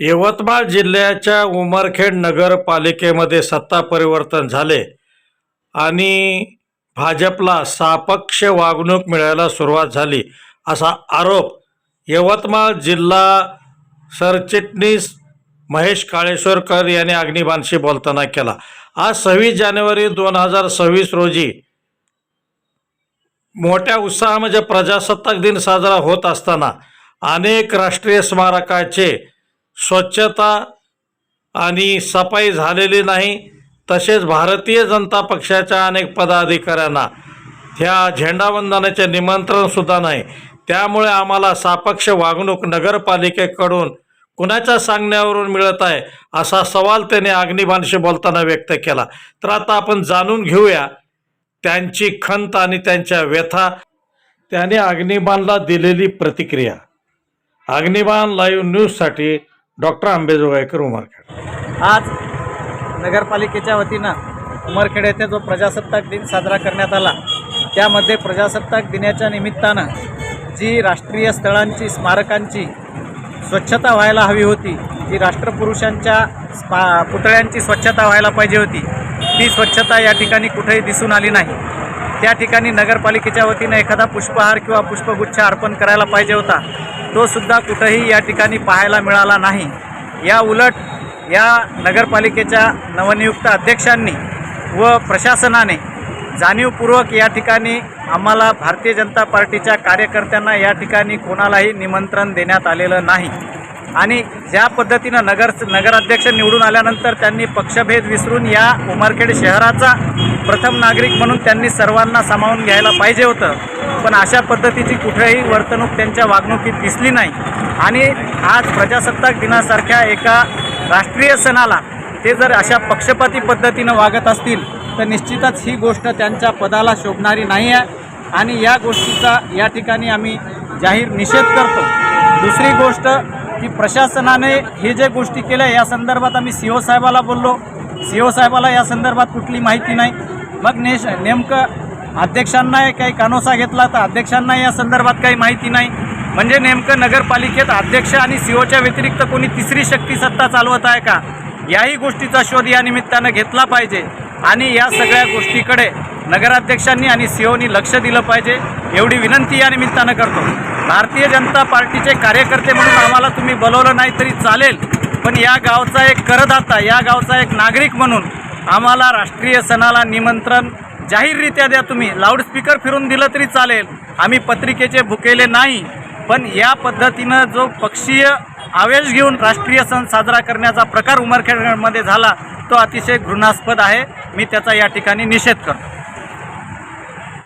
यवतमाळ जिल्ह्याच्या उमरखेड नगरपालिकेमध्ये सत्ता परिवर्तन झाले आणि भाजपला सापक्ष वागणूक मिळायला सुरुवात झाली असा आरोप यवतमाळ जिल्हा सरचिटणीस महेश काळेश्वरकर यांनी अग्निबाणशी बोलताना केला. आज सव्वीस जानेवारी दोन हजार सव्वीस रोजी मोठ्या उत्साहामध्ये म्हणजे प्रजासत्ताक दिन साजरा होत असताना अनेक राष्ट्रीय स्मारकाचे स्वच्छता आणि सफाई झालेली नाही तसेच भारतीय जनता पक्षाच्या अनेक पदाधिकाऱ्यांना. ह्या झेंडावंदनाचे निमंत्रणसुद्धा नाही. त्यामुळे आम्हाला सापक्ष वागणूक नगरपालिकेकडून कुणाच्या सांगण्यावरून मिळत आहे असा सवाल त्याने अग्निबाणशी बोलताना व्यक्त केला. तर आता आपण जाणून घेऊया त्यांची खंत आणि त्यांच्या व्यथा. त्याने अग्निबाणला दिलेली प्रतिक्रिया. अग्निबाण लाईव्ह न्यूजसाठी डॉक्टर आंबेजोगाईकर उमरखेड. आज नगरपालिकेच्या वतीनं उमरखेड येथे जो प्रजासत्ताक दिन साजरा करण्यात आला त्यामध्ये प्रजासत्ताक दिनाच्या निमित्तानं जी राष्ट्रीय स्थळांची स्मारकांची स्वच्छता व्हायला हवी होती जी राष्ट्रपुरुषांच्या स्पा पुतळ्यांची स्वच्छता व्हायला पाहिजे होती ती स्वच्छता या ठिकाणी कुठेही दिसून आली नाही. त्या ठिकाणी नगरपालिकेच्या वतीनं एखादा पुष्पहार किंवा पुष्पगुच्छ अर्पण करायला पाहिजे होता. तोसुद्धा कुठंही या ठिकाणी पाहायला मिळाला नाही. या उलट या नगरपालिकेच्या नवनियुक्त अध्यक्षांनी व प्रशासनाने जाणीवपूर्वक या ठिकाणी आम्हाला भारतीय जनता पार्टीच्या कार्यकर्त्यांना या ठिकाणी कोणालाही निमंत्रण देण्यात आलेलं नाही. आणि ज्या पद्धतीनं नगर नगराध्यक्ष निवडून आल्यानंतर त्यांनी पक्षभेद विसरून या उमरखेड शहराचा प्रथम नागरिक म्हणून त्यांनी सर्वांना सामावून घ्यायला पाहिजे होतं. पण अशा पद्धतीची कुठेही वर्तणूक त्यांच्या वागणुकीत दिसली नाही. आणि आज प्रजासत्ताक दिनासारख्या एका राष्ट्रीय सणाला ते जर अशा पक्षपाती पद्धतीनं वागत असतील तर निश्चितच ही गोष्ट त्यांच्या पदाला शोभणारी नाही आहे. आणि या गोष्टीचा या ठिकाणी आम्ही जाहीर निषेध करतो. दुसरी गोष्ट की प्रशासनाने हे जे गोष्टी केल्या या संदर्भात आम्ही सी ओ साहेबाला बोललो. सी ओ साहेबाला या संदर्भात कुठली माहिती नाही. मग नेश नेमकं अध्यक्षांना काही कानोसा घेतला तर अध्यक्षांना या संदर्भात काही माहिती नाही. म्हणजे नेमकं नगरपालिकेत अध्यक्ष आणि सी ओच्या व्यतिरिक्त कोणी तिसरी शक्ती सत्ता चालवत आहे का? याही गोष्टीचा शोध या निमित्तानं घेतला पाहिजे. आणि या सगळ्या गोष्टीकडे नगराध्यक्षांनी आणि सीओनी लक्ष दिलं पाहिजे एवढी विनंती या निमित्तानं करतो. भारतीय जनता पार्टीचे कार्यकर्ते म्हणून आम्हाला तुम्ही बोलवलं नाही तरी चालेल पण या गावचा एक करदाता या गावचा एक नागरिक म्हणून आम्हाला राष्ट्रीय सणाला निमंत्रण जाहीररित्या द्या तुम्ही. लाऊडस्पीकर फिरून दिलं तरी चालेल. आम्ही पत्रिकेचे भुकेले नाही. पण या पद्धतीनं जो पक्षीय आवेश घेऊन राष्ट्रीय सण साजरा करण्याचा प्रकार उमरखेडमध्ये झाला तो अतिशय घृणास्पद आहे. मी त्याचा या ठिकाणी निषेध करतो.